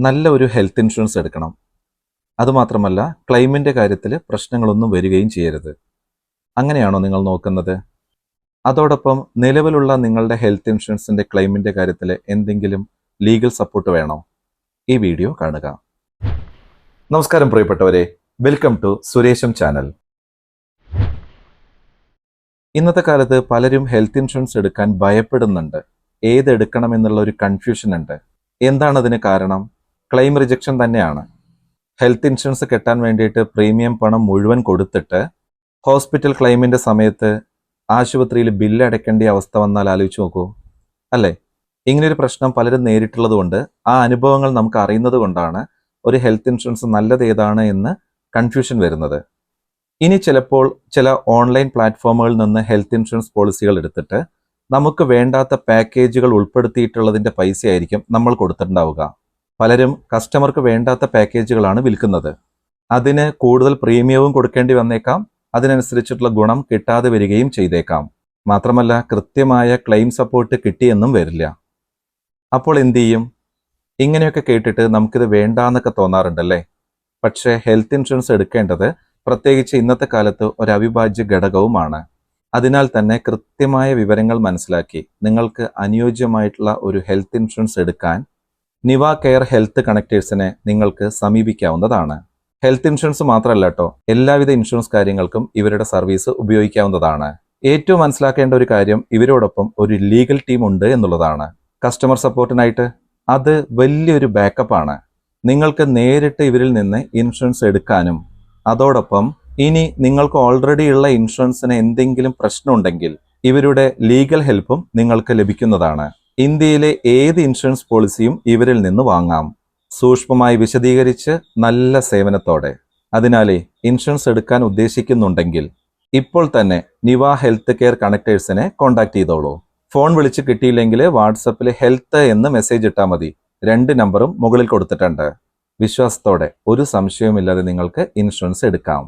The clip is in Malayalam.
നല്ല ഒരു ഹെൽത്ത് ഇൻഷുറൻസ് എടുക്കണം. അതുമാത്രമല്ല ക്ലെയിമിന്റെ കാര്യത്തിൽ പ്രശ്നങ്ങളൊന്നും വരികയും ചെയ്യരുത്. അങ്ങനെയാണോ നിങ്ങൾ നോക്കുന്നത്? അതോടൊപ്പം നിലവിലുള്ള നിങ്ങളുടെ ഹെൽത്ത് ഇൻഷുറൻസിന്റെ ക്ലെയിമിന്റെ കാര്യത്തിൽ എന്തെങ്കിലും ലീഗൽ സപ്പോർട്ട് വേണോ? ഈ വീഡിയോ കാണുക. നമസ്കാരം പ്രിയപ്പെട്ടവരെ. വെൽക്കം ടു സുരേഷം ചാനൽ ഇന്നത്തെ കാലത്ത് പലരും ഹെൽത്ത് ഇൻഷുറൻസ് എടുക്കാൻ ഭയപ്പെടുന്നുണ്ട്. ഏതെടുക്കണം എന്നുള്ള ഒരു കൺഫ്യൂഷൻ ഉണ്ട്. എന്താണ് അതിന് കാരണം? ക്ലെയിം റിജക്ഷൻ തന്നെയാണ്. ഹെൽത്ത് ഇൻഷുറൻസ് കെട്ടാൻ വേണ്ടിയിട്ട് പ്രീമിയം പണം മുഴുവൻ കൊടുത്തിട്ട് ഹോസ്പിറ്റൽ ക്ലെയിമിന്റെ സമയത്ത് ആശുപത്രിയിൽ ബില്ല് അടയ്ക്കേണ്ട അവസ്ഥ വന്നാൽ ആലോചിച്ച് നോക്കൂ. അല്ലേ? ഇങ്ങനൊരു പ്രശ്നം പലരും നേരിട്ടുള്ളതുകൊണ്ട് ആ അനുഭവങ്ങൾ നമുക്ക് അറിയുന്നത് കൊണ്ടാണ് ഒരു ഹെൽത്ത് ഇൻഷുറൻസ് നല്ലത് ഏതാണ് എന്ന് കൺഫ്യൂഷൻ വരുന്നത്. ഇനി ചിലപ്പോൾ ചില ഓൺലൈൻ പ്ലാറ്റ്ഫോമുകളിൽ നിന്ന് ഹെൽത്ത് ഇൻഷുറൻസ് പോളിസികൾ എടുത്തിട്ട് നമുക്ക് വേണ്ടാത്ത പാക്കേജുകൾ ഉൾപ്പെടുത്തിയിട്ടുള്ളതിന്റെ പൈസയായിരിക്കും നമ്മൾ കൊടുത്തിട്ടുണ്ടാവുക. പലരും കസ്റ്റമർക്ക് വേണ്ടാത്ത പാക്കേജുകളാണ് വിൽക്കുന്നത്. അതിന് കൂടുതൽ പ്രീമിയവും കൊടുക്കേണ്ടി വന്നേക്കാം. അതിനനുസരിച്ചിട്ടുള്ള ഗുണം കിട്ടാതെ വരികയും ചെയ്തേക്കാം. മാത്രമല്ല കൃത്യമായ ക്ലെയിം സപ്പോർട്ട് കിട്ടിയെന്നും വരില്ല. അപ്പോൾ എന്തു ചെയ്യും? ഇങ്ങനെയൊക്കെ കേട്ടിട്ട് നമുക്കിത് വേണ്ടാന്നൊക്കെ തോന്നാറുണ്ടല്ലേ? പക്ഷേ ഹെൽത്ത് ഇൻഷുറൻസ് എടുക്കേണ്ടത് പ്രത്യേകിച്ച് ഇന്നത്തെ കാലത്ത് ഒരു അവിഭാജ്യ ഘടകവുമാണ്. അതിനാൽ തന്നെ കൃത്യമായ വിവരങ്ങൾ മനസ്സിലാക്കി നിങ്ങൾക്ക് അനുയോജ്യമായിട്ടുള്ള ഒരു ഹെൽത്ത് ഇൻഷുറൻസ് എടുക്കാൻ നിവ കെയർ ഹെൽത്ത് കണക്റ്റേഴ്സിനെ നിങ്ങൾക്ക് സമീപിക്കാവുന്നതാണ്. ഹെൽത്ത് ഇൻഷുറൻസ് മാത്രമല്ല കേട്ടോ എല്ലാവിധ ഇൻഷുറൻസ് കാര്യങ്ങൾക്കും ഇവരുടെ സർവീസ് ഉപയോഗിക്കാവുന്നതാണ്. ഏറ്റവും മനസ്സിലാക്കേണ്ട ഒരു കാര്യം ഇവരോടൊപ്പം ഒരു ലീഗൽ ടീം ഉണ്ട് എന്നുള്ളതാണ്. കസ്റ്റമർ സപ്പോർട്ടിനായിട്ട് അത് വലിയൊരു ബാക്കപ്പ് ആണ് നിങ്ങൾക്ക് നേരിട്ട് ഇവരിൽ നിന്ന് ഇൻഷുറൻസ് എടുക്കാനും അതോടൊപ്പം ഇനി നിങ്ങൾക്ക് ഓൾറെഡി ഉള്ള ഇൻഷുറൻസിന് എന്തെങ്കിലും പ്രശ്നമുണ്ടെങ്കിൽ ഇവരുടെ ലീഗൽ ഹെൽപ്പും നിങ്ങൾക്ക് ലഭിക്കുന്നതാണ്. ഇന്ത്യയിലെ ഏത് ഇൻഷുറൻസ് പോളിസിയും ഇവരിൽ നിന്ന് വാങ്ങാം. സൂക്ഷ്മമായി വിശദീകരിച്ച് നല്ല സേവനത്തോടെ. അതിനാലേ ഇൻഷുറൻസ് എടുക്കാൻ ഉദ്ദേശിക്കുന്നുണ്ടെങ്കിൽ ഇപ്പോൾ തന്നെ നിവ ഹെൽത്ത് കെയർ കണക്ടേഴ്സിനെ കോൺടാക്ട് ചെയ്തോളൂ. ഫോൺ വിളിച്ച് കിട്ടിയില്ലെങ്കിൽ വാട്സപ്പിൽ ഹെൽത്ത് എന്ന് മെസ്സേജ് ഇട്ടാൽ മതി. രണ്ട് നമ്പറും മുകളിൽ കൊടുത്തിട്ടുണ്ട്. വിശ്വാസത്തോടെ ഒരു സംശയവുമില്ലാതെ നിങ്ങൾക്ക് ഇൻഷുറൻസ് എടുക്കാം.